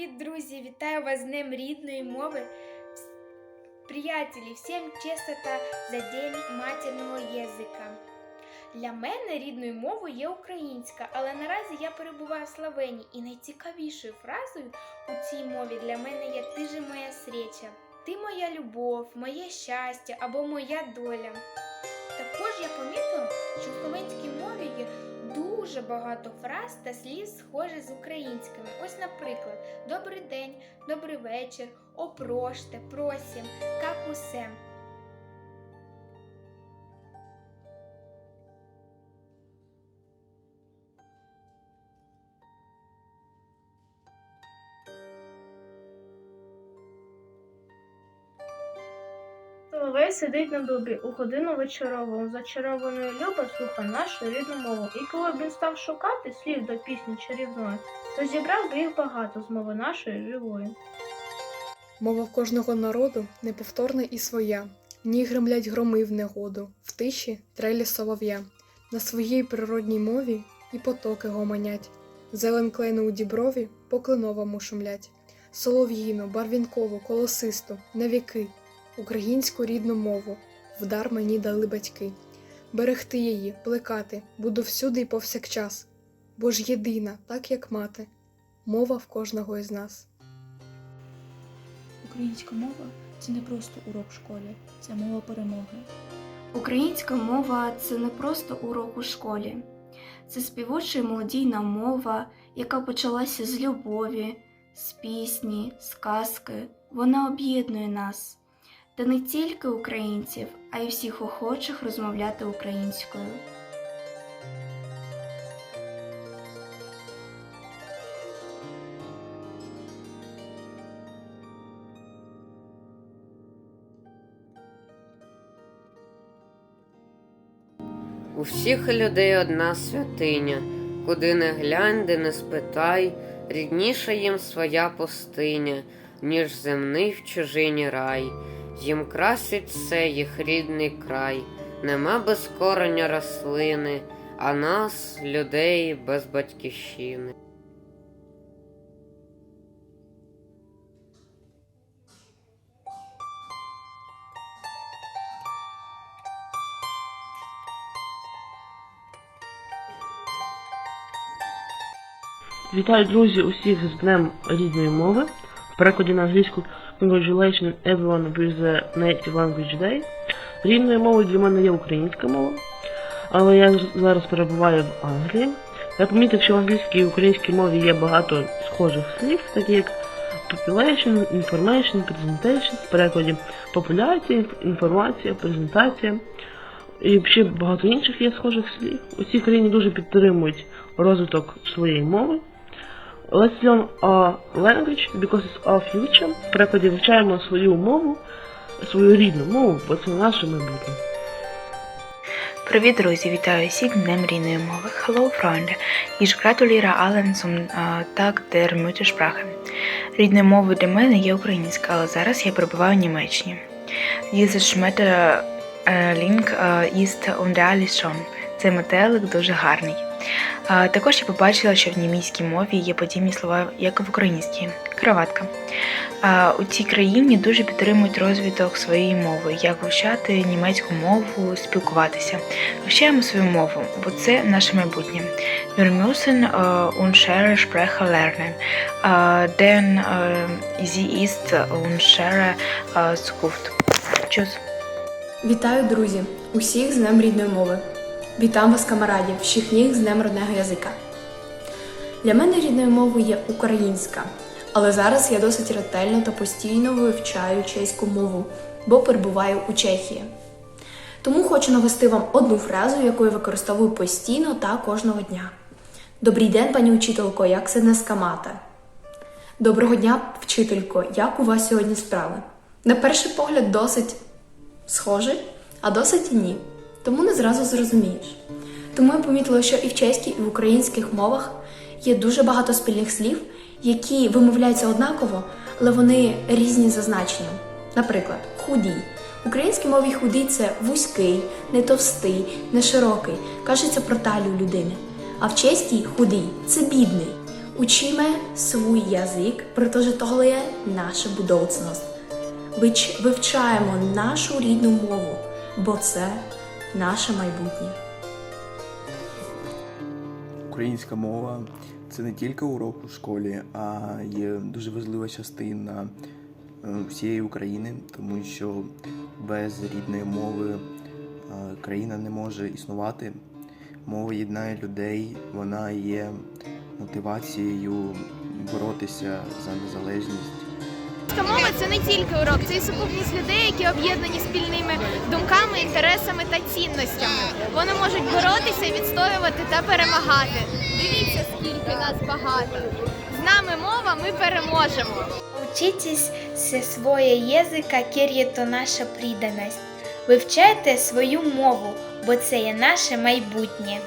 Привіт, друзі! Вітаю вас з Днем рідної мови. Приятелі, всім чистота за День матерного язика. Для мене рідною мовою є українська, але наразі я перебуваю в Словенії, і найцікавішою фразою у цій мові для мене є Ти же моя среча, ти моя любов, моє щастя або моя доля. Також я помітила, що в словенській дуже багато фраз та слів схоже з українськими. Ось, наприклад, добрий день, добрий вечір, опроште, просім, как Соловей сидить на дубі у годину вечорову, зачарованою люба слуха нашу рідну мову. І коли б він став шукати слів до пісні чарівної, то зібрав би їх багато з мови нашої живої. Мова кожного народу неповторна і своя. В ній гремлять громи в негоду, в тиші трелі солов'я. На своїй природній мові і потоки гомонять. Зелен клену у діброві по кленовому шумлять. Солов'їну, барвінкову, колосисту, на віки, українську рідну мову, вдар мені дали батьки. Берегти її, плекати, буду всюди й повсякчас, бо ж єдина, так як мати, мова в кожного із нас. Українська мова це не просто урок в школі, це мова перемоги. Українська мова це не просто урок у школі, це співоча і мелодійна мова, яка почалася з любові, з пісні, з казки. Вона об'єднує нас, та не тільки українців, а й всіх охочих розмовляти українською. У всіх людей одна святиня, куди не глянь, де не спитай, рідніша їм своя пустиня, ніж земний в чужині рай. Їм красить все їх рідний край, нема без кореня рослини, а нас, людей, без батьківщини. Вітаю, друзі, усіх з Днем рідної мови. В перекладі на англійську Congratulations everyone with the native language day. Рідною мовою для мене є українська мова, але я зараз перебуваю в Англії. Я помітив, що в англійській і українській мові є багато схожих слів, такі як population, information, presentation, в перекладі популяція, інформація, презентація. І ще багато інших є схожих слів. Усі країни дуже підтримують розвиток своєї мови. Let's learn our language because it's our future. В перекладі вивчаємо свою мову, свою рідну мову, бо це наше майбутнє. Привіт, друзі! Вітаю всіх Днем рідної мови. Hallo, Freunde! Ich gratuliere allen zum Tag der Muttersprache. Рідною мовою для мене є українська, але зараз я перебуваю в Німеччині. Dieses Schmetterling ist unrealisch schon. Цей метелик дуже гарний. Також я побачила, що в німецькій мові є подібні слова, як в українській краватка. А, У цій країні дуже підтримують розвиток своєї мови, як вивчати німецьку мову, спілкуватися. Вивчаємо свою мову, бо це наше майбутнє. Wir müssen äh, unsere Sprache lernen, denn äh, sie ist unsere äh, Zukunft. Вітаю, друзі! Усіх з Днем рідної мови. Вітам вас, камараді, всіх ніг з Днем родного язика. Для мене рідною мовою є українська, але зараз я досить ретельно та постійно вивчаю чеську мову, бо перебуваю у Чехії. Тому хочу навести вам одну фразу, яку я використовую постійно та кожного дня. Добрий день, пані учителько, як це днеска мати? Доброго дня, вчителько, як у вас сьогодні справи? На перший погляд, досить схоже, а досить ні. Тому не зразу зрозумієш. Тому я помітила, що і в чеській, і в українських мовах є дуже багато спільних слів, які вимовляються однаково, але вони різні за значенням. Наприклад, худій. В українській мові худий це вузький, не товстий, не широкий, кажеться про талію людини. А в чеській худий це бідний. Учíme свій язик, protože tohle je наша будовцnost. Вивчаємо нашу рідну мову, бо це наше майбутнє. Українська мова це не тільки урок у школі, а є дуже важлива частина е, всієї України, тому що без рідної мови е, країна не може існувати. Мова єднає людей, вона є мотивацією боротися за незалежність. Мова це не тільки урок, це і сукупність людей, які об'єднані спільними думками, інтересами та цінностями. Вони можуть боротися, відстоювати та перемагати. Дивіться, скільки нас багато. З нами мова, ми переможемо. Учитесь все своє язика, кір то наша приданість. Вивчайте свою мову, бо це є наше майбутнє.